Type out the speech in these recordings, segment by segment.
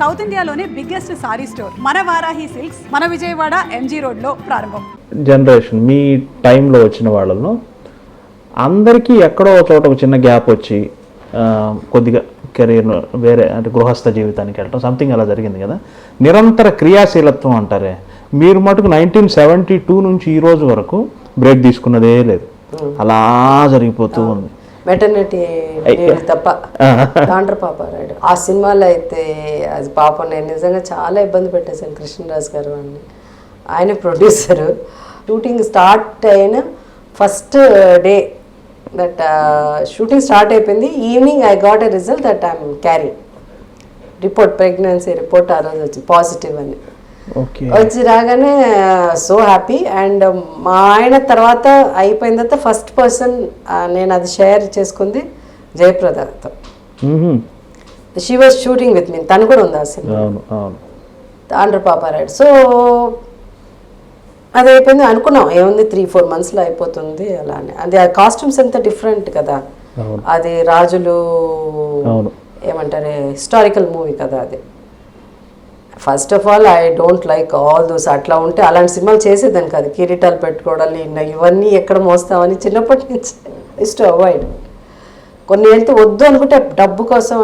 South ఇండియాలోనే biggest sorry store మన Varahi silks మన విజయవాడ ఎంజీ రోడ్లో ప్రారంభం. జనరేషన్ మీ టైంలో వచ్చిన వాళ్ళలో అందరికీ ఎక్కడో చోట ఒక చిన్న గ్యాప్ వచ్చి కొద్దిగా కెరీర్ వేరే అంటే గృహస్థ జీవితానికి వెళ్ళటం సంథింగ్ అలా జరిగింది కదా. నిరంతర క్రియాశీలత్వం అంటారే మీరు మటుకు నైన్టీన్ సెవెంటీ టూ నుంచి ఈ రోజు వరకు బ్రేక్ తీసుకున్నదే లేదు. అలా జరిగిపోతూ ఉంది. మెటర్నిటీ తప్ప. డాండ్ర పాపారాయుడు ఆ సినిమాలో అయితే అది పాపం నేను నిజంగా చాలా ఇబ్బంది పెట్టేశాను కృష్ణరాజు గారు అని ఆయన ప్రొడ్యూసరు షూటింగ్ స్టార్ట్ అయిన first day that shooting start అయిపోయింది. Evening I got a result that I'm carry report pregnancy report ఆ రోజు వచ్చింది పాజిటివ్ అని. వచ్చి రాగానే సో హ్యాపీ అండ్ మా ఆయన తర్వాత అయిపోయిన తర్వాత ఫస్ట్ పర్సన్ నేను అది షేర్ చేసుకుంది జయప్రదతో. She was shooting with me తను కూడా ఉంది ఆ సినిమా? ఆంధ్ర పాపారాయుడు. సో అది అయిపోయింది. అనుకున్నాం ఏముంది త్రీ ఫోర్ మంత్స్లో అయిపోతుంది అలానే అది ఆ కాస్ట్యూమ్స్ అంతా డిఫరెంట్ కదా. అది రాజులు. ఏమంటారు హిస్టారికల్ మూవీ కదా అది. First of all I don't like all those అట్లా ఉంటే అలాంటి సినిమాలు చేసేదాన్ని కాదు. కిరీటాలు పెట్టుకోవడాలు ఇవన్నీ ఎక్కడ మోస్తామని చిన్నప్పటి నుంచి ఇస్ టు అవాయిడ్ కొన్ని వెళ్తే వద్దు అనుకుంటే డబ్బు కోసం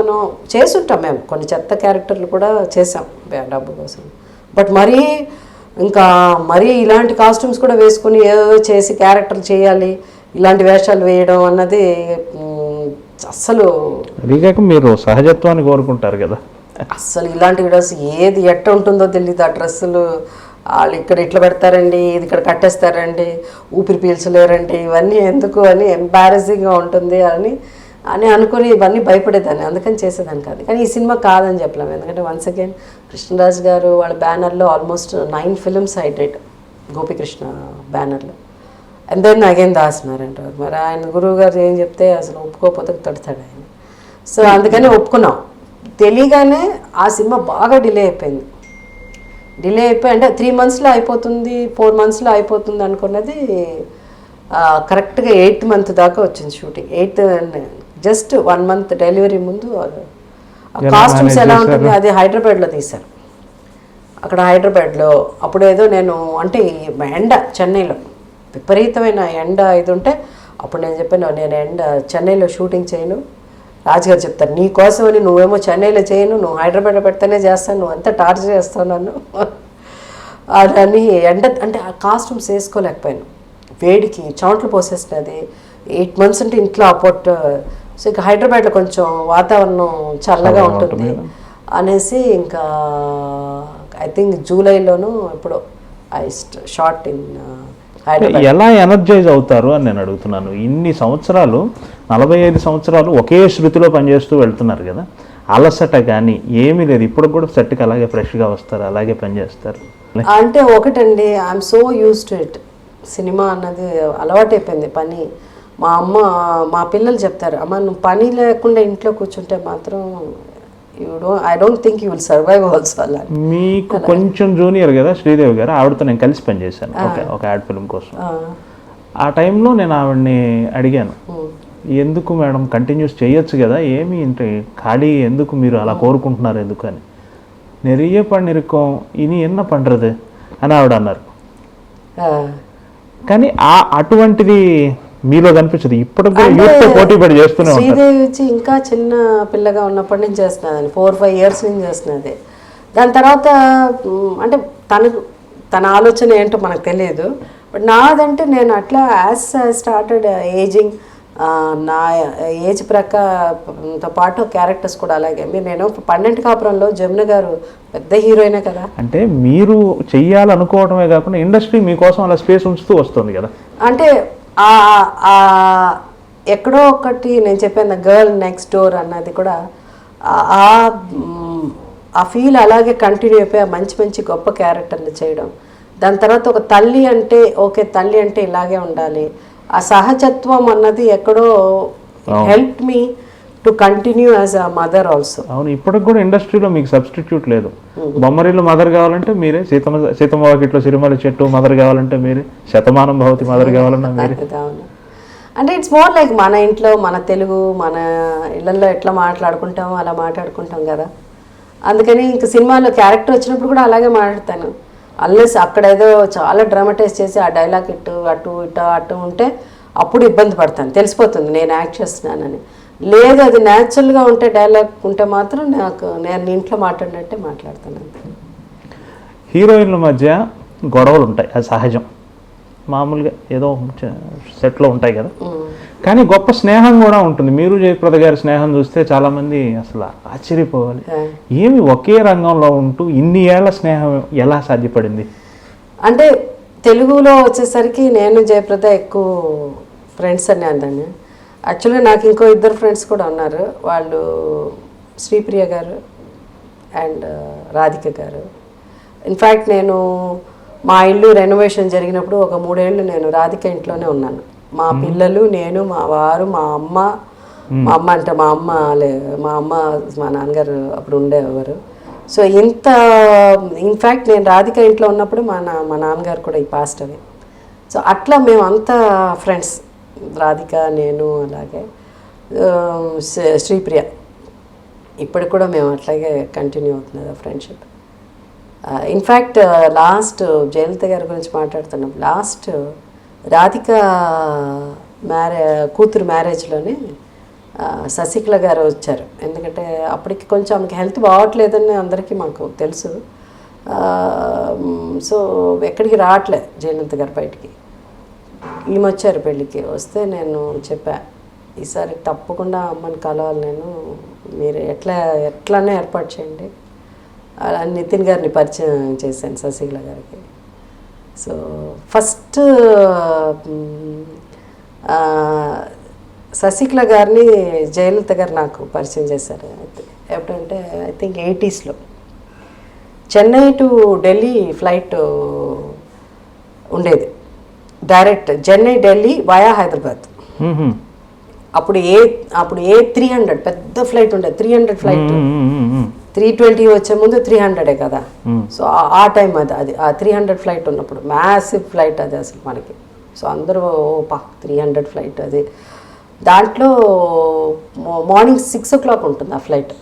చేస్తుంటాం మేము. కొన్ని చెత్త క్యారెక్టర్లు కూడా చేసాం డబ్బు కోసం. బట్ మరీ ఇంకా మరీ ఇలాంటి కాస్ట్యూమ్స్ కూడా వేసుకుని ఏదో చేసి క్యారెక్టర్లు చేయాలి ఇలాంటి వేషాలు వేయడం అన్నది మ్, అస్సలు అదిగాక మీరు సహజత్వాన్ని కోరుకుంటారు కదా. అస్సలు ఇలాంటి డ్రెస్ ఏది ఎట్ట ఉంటుందో తెలియదు ఆ డ్రెస్సులు. వాళ్ళు ఇక్కడ ఇట్లా పెడతారండి ఇది ఇక్కడ కట్టేస్తారండి ఊపిరి పీల్చలేరండి ఇవన్నీ ఎందుకు అని ఎంబారసింగ్గా ఉంటుంది అని అని అనుకుని ఇవన్నీ భయపడేదాన్ని అందుకని చేసేదాన్ని కాదు. కానీ ఈ సినిమా కాదని చెప్పలేము ఎందుకంటే వన్స్ అగైన్ కృష్ణరాజు గారు వాళ్ళ బ్యానర్లో ఆల్మోస్ట్ నైన్ ఫిల్మ్స్ హైడ్రేట్ గోపికృష్ణ బ్యానర్లో. అండ్ దెన్ అగైన్ దాసినారంట మరి ఆయన గురువు గారు ఏం చెప్తే అసలు ఒప్పుకోకపోతే తడతాడు ఆయన. సో అందుకని ఒప్పుకున్నాం. తెలియగానే ఆ సినిమా బాగా డిలే అయిపోయింది. డిలే అయిపోయి అంటే త్రీ మంత్స్లో అయిపోతుంది ఫోర్ మంత్స్లో అయిపోతుంది అనుకున్నది కరెక్ట్గా ఎయిత్ మంత్ దాకా వచ్చింది shooting eighth just one month delivery ముందు కాస్ట్యూమ్స్ ఎలా ఉంటుంది అది హైదరాబాద్లో తీశారు. అక్కడ హైదరాబాద్లో అప్పుడు ఏదో నేను అంటే ఎండ చెన్నైలో విపరీతమైన ఎండ ఇది ఉంటే అప్పుడు నేను చెప్పాను నేను ఎండ చెన్నైలో షూటింగ్ చేయను. రాజుగారు చెప్తారు నీ కోసమని నువ్వేమో చెన్నైలో చేయను నువ్వు హైదరాబాద్లో పెడితేనే చేస్తాను నువ్వు అంతా టార్చర్ చేస్తావు నన్ను. అని ఎండ అంటే ఆ కాస్ట్యూమ్స్ వేసుకోలేకపోయాను. వేడికి చెమటలు పోసేసినది. ఎయిట్ మంత్స్ అంటే ఇంట్లో అపోట్ సో ఇక హైదరాబాద్లో కొంచెం వాతావరణం చల్లగా ఉంటుంది అనేసి ఇంకా ఐ థింక్ జూలైలోనూ ఇప్పుడు ఐ షార్ట్ ఇన్ ఎలా ఎనర్జైజ్ అవుతారు అని నేను అడుగుతున్నాను. ఇన్ని సంవత్సరాలు నలభై ఐదు సంవత్సరాలు ఒకే శృతిలో పనిచేస్తూ వెళ్తున్నారు కదా. అలసట కానీ ఏమీ లేదు. ఇప్పుడు కూడా సెట్కి అలాగే ఫ్రెష్గా వస్తారు అలాగే పనిచేస్తారు. అంటే ఒకటండి I'm so use to it cinema అన్నది అలవాటైపోయింది పని. మా అమ్మ మా పిల్లలు చెప్తారు అమ్మ నువ్వు పని లేకుండా ఇంట్లో కూర్చుంటే మాత్రం you do I don't think you will survive also అలా. మీకు కొంచెం జూనియర్ కదా శ్రీదేవి గారు? ఆవిడతో నేను కలిసి పనిచేశాను. ఒక ఒక యాడ్ ఫిల్మ్ కోసం. ఆ, టైంలో నేను ఆవిడని అడిగాను. ఎందుకు మేడం కంటిన్యూస్ చేయొచ్చు కదా? ఏమి అంటే ఖాళీ ఎందుకు మీరు అలా కోరుకుంటున్నారు ఎందుకు అని. నెరియ పనిరుకోం ఇని ఎన్న పండ్రదు? అని ఆవిడ అన్నారు. కానీ ఆ అటువంటిది మీలో కనిపించదు. ఇప్పటికి కూడా యూత్తో పోటీ పడి చేస్తూనే శ్రీదేవి వచ్చి ఇంకా చిన్న పిల్లగా ఉన్నప్పటి నుంచి చేస్తున్నది ఫోర్ ఫైవ్ ఇయర్స్ నుంచి చేస్తున్నది. దాని తర్వాత అంటే తనకు తన ఆలోచన ఏంటో మనకు తెలియదు. బట్ నాదంటే నేను అట్లా యాజ్ స్టార్టెడ్ ఏజింగ్ నా ఏజ్ ప్రకారంతో పాటు క్యారెక్టర్స్ కూడా అలాగే. మీరు నేను పన్నెండు కాపురంలో జమున గారు పెద్ద హీరోయినే కదా. అంటే మీరు చెయ్యాలనుకోవడమే కాకుండా ఇండస్ట్రీ మీకోసం అలా స్పేస్ ఉంచుతూ వస్తుంది కదా. అంటే ఎక్కడో ఒకటి నేను చెప్పాను గర్ల్ నెక్స్ట్ డోర్ అన్నది కూడా ఆ- ఆ ఫీల్ అలాగే కంటిన్యూ అయిపోయి ఆ మంచి మంచి గొప్ప క్యారెక్టర్ని చేయడం. దాని తర్వాత ఒక తల్లి అంటే ఓకే తల్లి అంటే ఇలాగే ఉండాలి. ఆ సహజత్వం అన్నది ఎక్కడో help me to continue as a mother also అవును ఇప్పటికి కూడా ఇండస్ట్రీలో మీకు సబ్స్టిట్యూట్ లేదు. బొమ్మరిల్లు మదర్ కావాలంటే మీరే సీతమ్మ సీతమ్మ వాకిట్లో సిరిమల చెట్టు మదర్ కావాలంటే మీరే శతమానం భవతి మదర్ కావాలన్నా మీరే. అంటే ఇట్స్ మోర్ లైక్ మన ఇంట్లో మన తెలుగు మన ఇళ్ళల్లో ఎట్లా మాట్లాడుకుంటామో అలా మాట్లాడుకుంటాం కదా. అందుకని ఇంక సినిమాలో క్యారెక్టర్ వచ్చినప్పుడు కూడా అలాగే మాట్లాడతాను. అల్లెస్ అక్కడ ఏదో చాలా డ్రామటైజ్ చేసి ఆ డైలాగ్ ఇటు అటు ఇటు అటు ఉంటే అప్పుడు ఇబ్బంది పడతాను. తెలిసిపోతుంది నేను యాక్ట్ చేస్తున్నానని. లేదు అది న్యాచురల్గా ఉంటే డైలాగ్ ఉంటే మాత్రం నాకు నేను ఇంట్లో మాట్లాడినట్టే మాట్లాడతాను అంతే హీరోయిన్ల మధ్య గొడవలు ఉంటాయి అది సహజం. మామూలుగా ఏదో సెట్లో ఉంటాయి కదా. కానీ గొప్ప స్నేహం కూడా ఉంటుంది. మీరు జయప్రద గారి స్నేహం చూస్తే చాలామంది అసలు ఆశ్చర్యపోవాలి. ఏమి ఒకే రంగంలో ఉంటూ ఇన్ని ఏళ్ళ స్నేహం ఎలా సాధ్యపడింది? అంటే తెలుగులో వచ్చేసరికి నేను జయప్రద ఎక్కువ ఫ్రెండ్స్ అని అందండి యాక్చువల్గా నాకు ఇంకో ఇద్దరు ఫ్రెండ్స్ కూడా ఉన్నారు. వాళ్ళు శ్రీప్రియ గారు అండ్ రాధిక గారు. ఇన్ఫ్యాక్ట్ నేను మా ఇల్లు రెనోవేషన్ జరిగినప్పుడు ఒక మూడేళ్ళు నేను రాధిక ఇంట్లోనే ఉన్నాను. మా పిల్లలు నేను మా వారు మా అమ్మ మా అమ్మ అంటే మా అమ్మ లే మా అమ్మ మా నాన్నగారు అప్పుడు ఉండేవారు. సో ఇంత ఇన్ఫ్యాక్ట్ నేను రాధిక ఇంట్లో ఉన్నప్పుడు మా నా మా నాన్నగారు కూడా ఈ పాస్ట్ అవి. సో అట్లా మేము అంతా ఫ్రెండ్స్ రాధిక నేను అలాగే. శ్రీప్రియ. ఇప్పటికి కూడా మేము అట్లాగే కంటిన్యూ అవుతున్నది ఆ ఫ్రెండ్షిప్ ఇన్ఫ్యాక్ట్ లాస్ట్ జయలలిత గారి గురించి మాట్లాడుతున్నాం లాస్ట్ రాధిక మ్యారే కూతురు మ్యారేజ్లోనే శశికళ గారు వచ్చారు. ఎందుకంటే అప్పటికి కొంచెం ఆమెకి హెల్త్ బాగోట్లేదని అందరికీ మాకు తెలుసు. సో ఎక్కడికి రావట్లే జయలలిత గారు బయటికి. ఈమె వచ్చారు పెళ్ళికి వస్తే నేను చెప్పా ఈసారి తప్పకుండా అమ్మని కలవాలి నేను. మీరు ఎట్లా ఎట్లానే ఏర్పాటు చేయండి. అలా నితిన్ గారిని పరిచయం చేశాను శశికళ గారికి. సో ఫస్ట్ మ్, శశికళ గారిని జయలలిత గారు నాకు పరిచయం చేశారు. అయితే ఎప్పుడంటే ఐ థింక్ ఎయిటీస్లో. చెన్నై టు ఢిల్లీ ఫ్లైట్ ఉండేది. Direct Chennai Delhi via Hyderabad. అప్పుడు ఏ అప్పుడు ఏ త్రీ హండ్రెడ్ పెద్ద ఫ్లైట్ ఉండేది three hundred flight. Three twenty వచ్చే ముందు త్రీ హండ్రెడే కదా. సో ఆ- టైం అది అది ఆ త్రీ హండ్రెడ్ ఫ్లైట్ ఉన్నప్పుడు మ్యాసివ్ ఫ్లైట్ అది అసలు మనకి. సో అందరూ ఓ పా త్రీ హండ్రెడ్ ఫ్లైట్ అది. దాంట్లో మార్నింగ్ సిక్స్ ఓ క్లాక్ ఉంటుంది ఆ ఫ్లైట్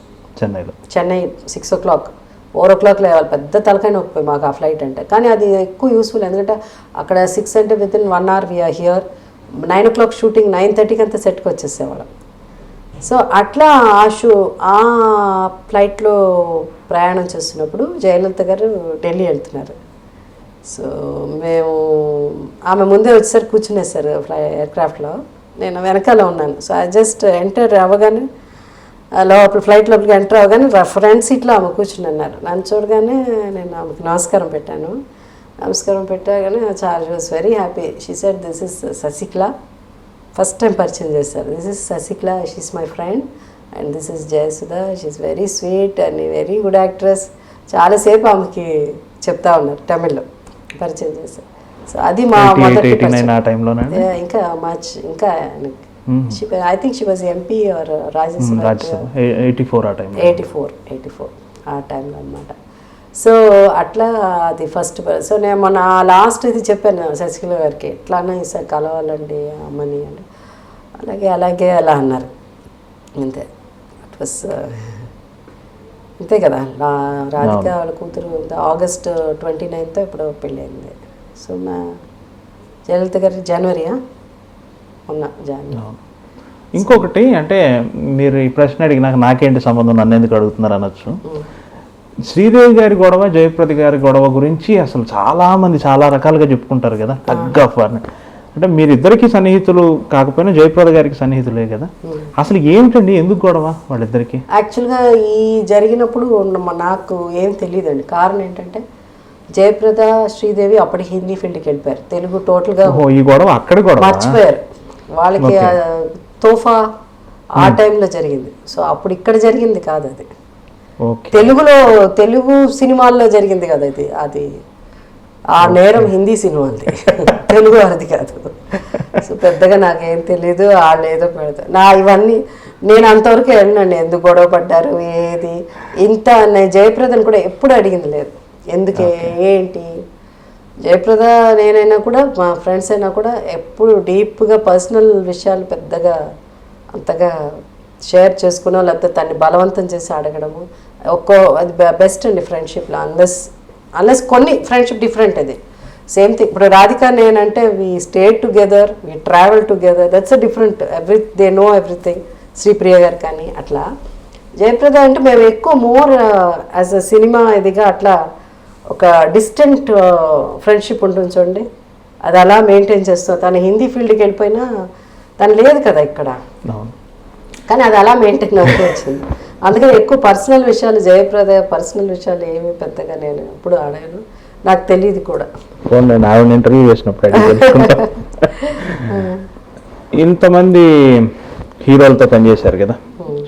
చెన్నైలో. Chennai six o'clock four o'clock లేవాలి. పెద్ద తలకాయ నొప్పి మాకు ఆ ఫ్లైట్ అంటే. కానీ అది ఎక్కువ యూస్ఫుల్. ఎందుకంటే అక్కడ సిక్స్ అంటే within one hour we are here nine o'clock shooting nine థర్టీకి అంతా సెట్కి వచ్చేసేవాళ్ళం. సో అట్లా ఆ షూ ఆ ఫ్లైట్లో ప్రయాణం చేస్తున్నప్పుడు జయలలిత గారు ఢిల్లీ వెళ్తున్నారు. సో మేము ఆమె ముందే వచ్చేసరికి కూర్చునేసారు ఫ్లై ఎయిర్క్రాఫ్ట్లో. నేను వెనకాల ఉన్నాను. సో ఐ జస్ట్ ఎంటర్ అవ్వగానే లోపల ఫ్లైట్ లోపలికి ఎంటర్ అవ్వగానే ఫ్రంట్ సీట్లో ఆమె కూర్చుని అన్నారు. నన్ను చూడగానే నేను ఆమెకు నమస్కారం పెట్టాను. నమస్కారం పెట్టగానే చాలా was very happy she said this is Sasikala first time పరిచయం చేశారు. This is Sasikala she's my friend and this is Jayasudha she's very sweet and very good actress చాలాసేపు ఆమెకి చెప్తా ఉన్నారు తమిళ్ళో పరిచయం చేశారు. సో అది మా మొదటి ఇంకా మచ్ ఇంకా I think she was MP or Rajya Sabha eighty four ఆ టైంలో ఎయిటీ ఫోర్ ఎయిటీ ఫోర్ ఆ టైంలో అనమాట సో అట్లా అది ఫస్ట్ సో నేను మొన్న లాస్ట్ ఇది చెప్పాను శశికళ గారికి. ఎట్లానే ఈసారి కలవాలండి అమ్మని అని అలాగే అలాగే అలా అన్నారు. అంతే. ఇట్ వాస్ అంతే కదా. రాధిక వాళ్ళ కూతురు ఆగస్ట్ ట్వంటీ నైన్త్ ఇప్పుడు పెళ్ళయింది. సో మా జయలలిత గారి జనవరియా ఉన్న. ఇంకొకటి అంటే మీరు ఈ ప్రశ్న అడిగినాక నాకేంటి సంబంధం? నన్ను ఎందుకు అడుగుతున్నారు అనొచ్చు. శ్రీదేవి గారి గొడవ జయప్రద గారి గొడవ గురించి అసలు చాలా మంది చాలా రకాలుగా చెప్పుకుంటారు కదా టగ్ ఆఫ్ వార్ అంటే మీరిద్దరికి సన్నిహితులు కాకపోయినా జయప్రద గారికి సన్నిహితులే కదా. అసలు ఏమిటండి ఎందుకు గొడవ వాళ్ళిద్దరికి? యాక్చువల్గా ఈ జరిగినప్పుడు నాకు ఏం తెలియదండి. కారణం ఏంటంటే జయప్రద శ్రీదేవి అప్పటికి హిందీ ఫీల్డ్కి వెళ్ళిపోయారు. తెలుగు టోటల్గా ఈ గొడవ అక్కడి గొడవ? మర్చిపోయారు. వాళ్ళకి తోఫా ఆ టైంలో జరిగింది. సో అప్పుడు ఇక్కడ జరిగింది కాదు అది. తెలుగులో తెలుగు సినిమాల్లో జరిగింది కదా ఇది అది. ఆ నేరం హిందీ సినిమాది తెలుగు వారిది కాదు. సో పెద్దగా నాకేం తెలీదు వాళ్ళు ఏదో పెడతారు నా ఇవన్నీ నేను అంతవరకు వెళ్ళినండి ఎందుకు గొడవ పడ్డారు ఏది. ఇంత జయప్రదను కూడా ఎప్పుడు అడిగింది లేదు. ఎందుకే ఏంటి? జయప్రద నేనైనా కూడా మా ఫ్రెండ్స్ అయినా కూడా ఎప్పుడు డీప్గా పర్సనల్ విషయాలు పెద్దగా అంతగా షేర్ చేసుకునో లేకపోతే తన్ని బలవంతం చేసి అడగడము. ఒక్కో అది బెస్ట్ అండి ఫ్రెండ్షిప్లో. అన్లెస్ అన్లెస్ కొన్ని ఫ్రెండ్షిప్ డిఫరెంట్ అది. Same thing. ఇప్పుడు రాధిక నేనంటే we stay together we travel together. That's a different. Every they know everything. Sripriya garu కానీ అట్లా. జయప్రద అంటే మేము ఎక్కువ మోర్ యాజ్ అ సినిమా ఇదిగా అట్లా ఒక డిస్టెంట్ ఫ్రెండ్షిప్ ఉంటుంది చూడండి. అది అలా మెయింటైన్ చేస్తాం తను హిందీ ఫీల్డ్కి వెళ్ళిపోయినా తను లేదు కదా ఇక్కడ. కానీ అది అలా మెయింటైన్ అవుతూ వచ్చింది. అందుకని ఎక్కువ పర్సనల్ విషయాలు జయప్రద పర్సనల్ విషయాలు ఏమీ పెద్దగా నేను ఎప్పుడు ఆడాను. నాకు తెలియదు కూడా. ఫోన్ నేను ఆవిడ ఇంటర్వ్యూ చేసినప్పుడు ఇంతమంది హీరోలతో పనిచేశారు కదా.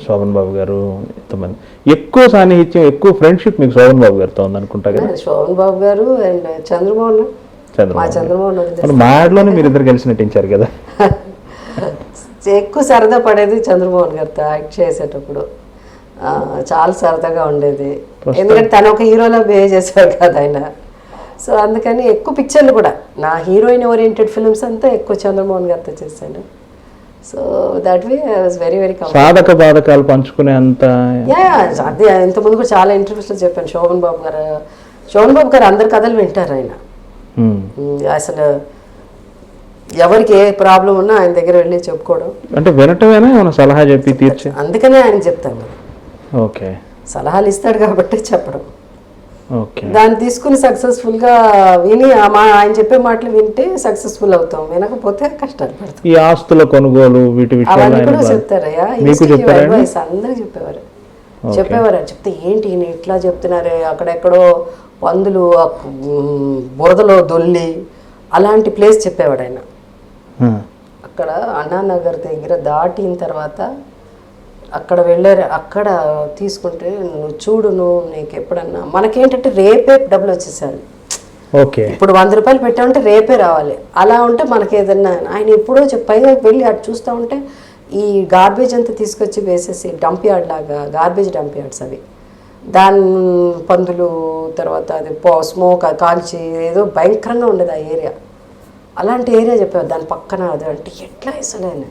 శోభన్ బాబు గారు ఇంతమంది. ఎక్కువ సాన్నిహిత్యం ఎక్కువ ఫ్రెండ్షిప్ మీకు శోభన్ బాబు గారితో ఉందనుకుంటా కదా? శోభన్ బాబు గారు అండ్ చంద్రమోహన్. చంద్రమోహన్ వదిలేసి మరి ఇద్దరు కలిసి నటించారు కదా? ఎక్కువ సరదా పడేది చంద్రమోహన్ గారితో యాక్ట్ చేసేటప్పుడు. చాలా సరదాగా ఉండేది. ఎందుకంటే తను ఒక హీరోలా బిహేవ్ చేసేవారు కదా ఆయన. సో అందుకని ఎక్కువ పిక్చర్లు కూడా. నా హీరోయిన్ ఓరియంటెడ్ ఫిల్మ్స్ అంతా ఎక్కువ చంద్రమోహన్ గారితో చేశాను. So that way was very very సాధక బాధకాలు పంచుకునే అంత యా అదే ఇంతకుముందు కూడా చాలా ఇంటర్వ్యూస్లో చెప్పాను. శోభన్ బాబు గారు శోభన్ బాబు గారు అందరి కథలు వింటారు ఆయన. అసలు ఎవరికి ఏ ప్రాబ్లం ఉన్నా ఆయన దగ్గర వెళ్ళి చెప్పుకోవడం. అంటే వినటమేనా? ఏమైనా సలహా చెప్పి తీర్చే? అందుకనే ఆయన చెప్తాను. ఓకే. సలహాలు ఇస్తాడు కాబట్టి చెప్పడం. దాన్ని తీసుకుని successful గా విని మా ఆయన చెప్పే మాటలు వింటే సక్సెస్ఫుల్ అవుతాం. వినకపోతే కష్టాలు పడతాం. ఈ ఆస్తుల కొనుగోలు వీటి అవన్నీ కూడా చెప్తారయ్యా? అడ్వైస్ అందరికి చెప్పేవారు. చెప్పేవారు. చెప్తే ఏంటి ఈయన ఇట్లా చెప్తున్నారే అక్కడెక్కడో పందులు బురదలో దొల్లి అలాంటి ప్లేస్ చెప్పేవాడు ఆయన. అక్కడ అన్నానగర్ దగ్గర దాటిన తర్వాత అక్కడ వెళ్ళారు అక్కడ తీసుకుంటే నువ్వు చూడు నువ్వు నీకు ఎప్పుడన్నా. మనకేంటంటే రేపే డబ్బులు వచ్చేసారు ఓకే. ఇప్పుడు వంద రూపాయలు పెట్టామంటే రేపే రావాలి. అలా ఉంటే మనకి ఏదన్నా ఆయన ఎప్పుడో పైగా వెళ్ళి అటు చూస్తూ ఉంటే ఈ గార్బేజ్ అంతా తీసుకొచ్చి వేసేసి డంప్ యార్డ్ లాగా గార్బేజ్ డంప్ యార్డ్స్ అవి. దాని పందులు తర్వాత అది పో స్మోక్ కాల్చి ఏదో భయంకరంగా ఉండేది ఆ ఏరియా అలాంటి ఏరియా చెప్పారు దాని పక్కన అది అంటే ఎట్లా అసలు ఆయన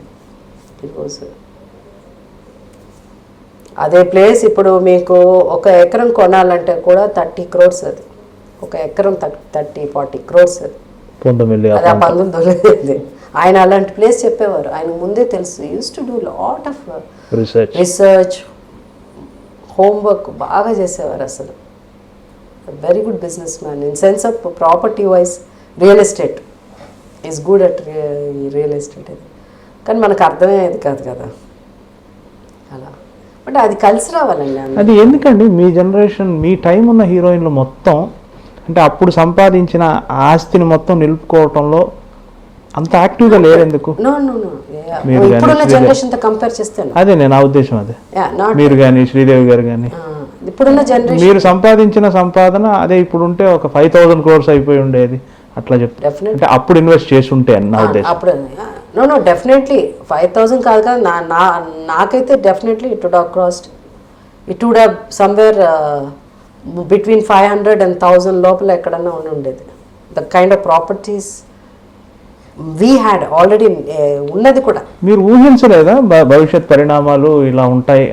ఈరోజు అదే ప్లేస్ ఇప్పుడు మీకు ఒక ఎకరం కొనాలంటే కూడా థర్టీ క్రోర్స్ అది. ఒక ఎకరం థర్టీ ఫార్టీ క్రోర్స్ అది. అది ఆ పందులు దొరికింది ఆయన అలాంటి ప్లేస్ చెప్పేవారు. ఆయన ముందే తెలుసు. Use to do lot of research research homework బాగా చేసేవారు అసలు. Very good business man in sense of property wise real estate is good at real estate ఇది కానీ మనకు అర్థమయ్యేది కాదు కదా. అలా. బట్ అది కలిసి రావాలండి. అది ఎందుకండి? మీ జనరేషన్ మీ టైం ఉన్న హీరోయిన్లు మొత్తం అంటే అప్పుడు సంపాదించిన ఆస్తిని మొత్తం నిలుపుకోవటంలో అంత యాక్టివ్గా లేరు ఎందుకు నో నో నో మీరు కానీ ఇప్పుడున్న శ్రీదేవి- జనరేషన్తో కంపేర్ చేస్తాను. అదే నేను ఆ ఉద్దేశం అదే. మీరు కానీ శ్రీదేవి గారు కానీ. ఇప్పుడున్న జనరేషన్ మీరు సంపాదించిన సంపాదన అదే ఇప్పుడు ఉంటే ఒక ఫైవ్ థౌసండ్ క్రోర్స్ అయిపోయి ఉండేది. అట్లా చెప్తా. అంటే అప్పుడు ఇన్వెస్ట్ చేసి ఉంటే నా ఉద్దేశం. No no definitely five thousand కాదు కదా. నా నా నాకైతే definitely it would cost it would have somewhere between five hundred and thousand లోపల ఎక్కడన్నా ఉండి ఉండేది. The kind of properties we had already ఉన్నది కూడా. మీరు ఊహించలేదా? భవిష్యత్ పరిణామాలు ఇలా ఉంటాయి.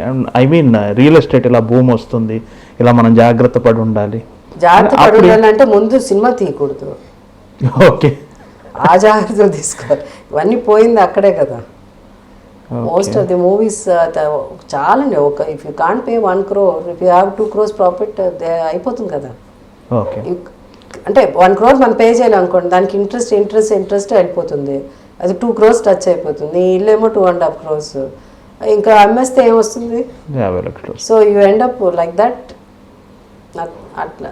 ఐ మీన్ రియల్ ఎస్టేట్ ఇలా భూమి వస్తుంది. ఇలా మనం జాగ్రత్త పడి ఉండాలి. జాగ్రత్త పడి ఉండాలంటే ముందు సినిమా తీయకూడదు. ఓకే ఆ జాగ్రత్తలు తీసుకోవాలి. ఇవన్నీ పోయింది అక్కడే కదా. మోస్ట్ ఆఫ్ ది మూవీస్ చాలండి ఒక if you can't pay one crore if you have two crores profit అయిపోతుంది కదా. అంటే వన్ క్రోర్ మనం పే చేయాలి అనుకోండి దానికి ఇంట్రెస్ట్ ఇంట్రెస్ట్ ఇంట్రెస్ట్ వెళ్ళిపోతుంది అది టూ క్రోర్స్ టచ్ అయిపోతుంది. ఇల్లు ఏమో టూ అండ్ హాఫ్ క్రోర్స్ ఇంకా అమ్మేస్తే ఏమొస్తుంది? So you end up like that అట్లా.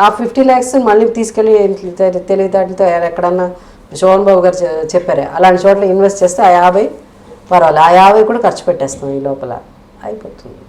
ఆ ఫిఫ్టీ ల్యాక్స్ మళ్ళీ తీసుకెళ్ళి తెలి- తెలివితేటలతో ఎక్కడన్నా శోభన్ బాబు గారు చెప్పారు చెప్పారే అలాంటి చోట్ల ఇన్వెస్ట్ చేస్తే ఆ యాభై పర్వాలేదు. ఆ యాభై కూడా ఖర్చు పెట్టేస్తాం ఈ లోపల. అయిపోతుంది.